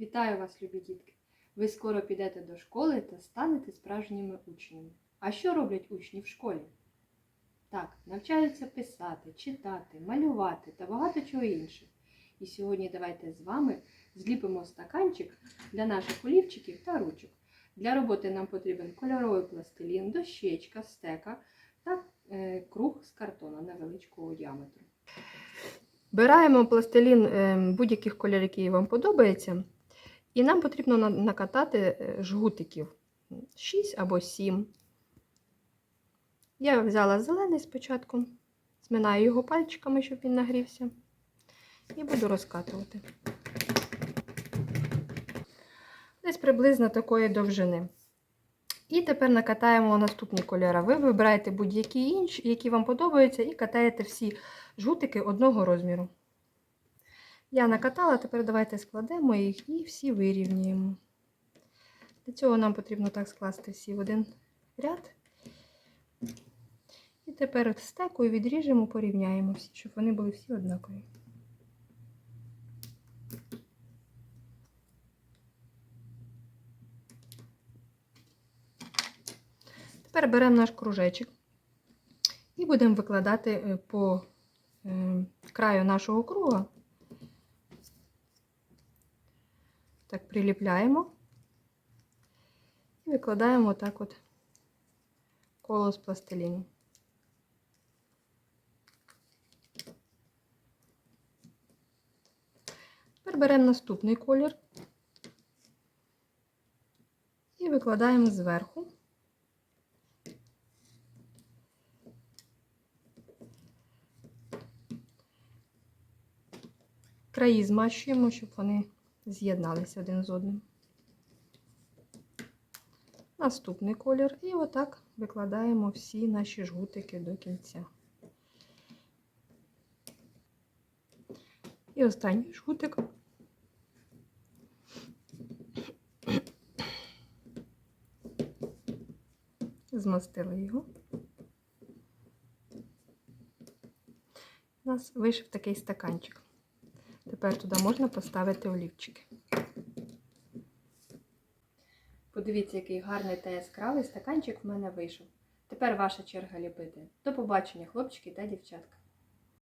Вітаю вас, любі дітки! Ви скоро підете до школи та станете справжніми учнями. А що роблять учні в школі? Так, навчаються писати, читати, малювати та багато чого іншого. І сьогодні давайте з вами зліпимо стаканчик для наших олівчиків та ручок. Для роботи нам потрібен кольоровий пластилін, дощечка, стека та е, круг з картона невеличкого діаметру. Бираємо пластилін е, будь-яких кольорів, який вам подобається. І нам потрібно накатати е, жгутиків 6 або 7. Я взяла зелений спочатку, зминаю його пальчиками, щоб він нагрівся. І буду розкатувати. Десь приблизно такої довжини. І тепер накатаємо наступні кольори. Ви вибираєте будь-які інші, які вам подобаються, і катаєте всі жгутики одного розміру. Я накатала, тепер давайте складемо їх і всі вирівнюємо. Для цього нам потрібно так скласти всі в один ряд. І тепер стекою відріжемо, порівняємо всі, щоб вони були всі однакові. Тепер беремо наш кружечок і будемо викладати е, по е, краю нашого круга. Так, приліпляємо і викладаємо так от коло з пластиліну. Тепер беремо наступний колір і викладаємо зверху. Краї змащуємо, щоб вони з'єдналися один з одним. Наступний колір. І отак викладаємо всі наші жгутики до кінця. І останній жгутик. Змастили його. У нас вийшов такий стаканчик. Тепер туди можна поставити олівчики. Подивіться, який гарний та яскравий стаканчик в мене вийшов. Тепер ваша черга ліпити. До побачення, хлопчики та дівчатка.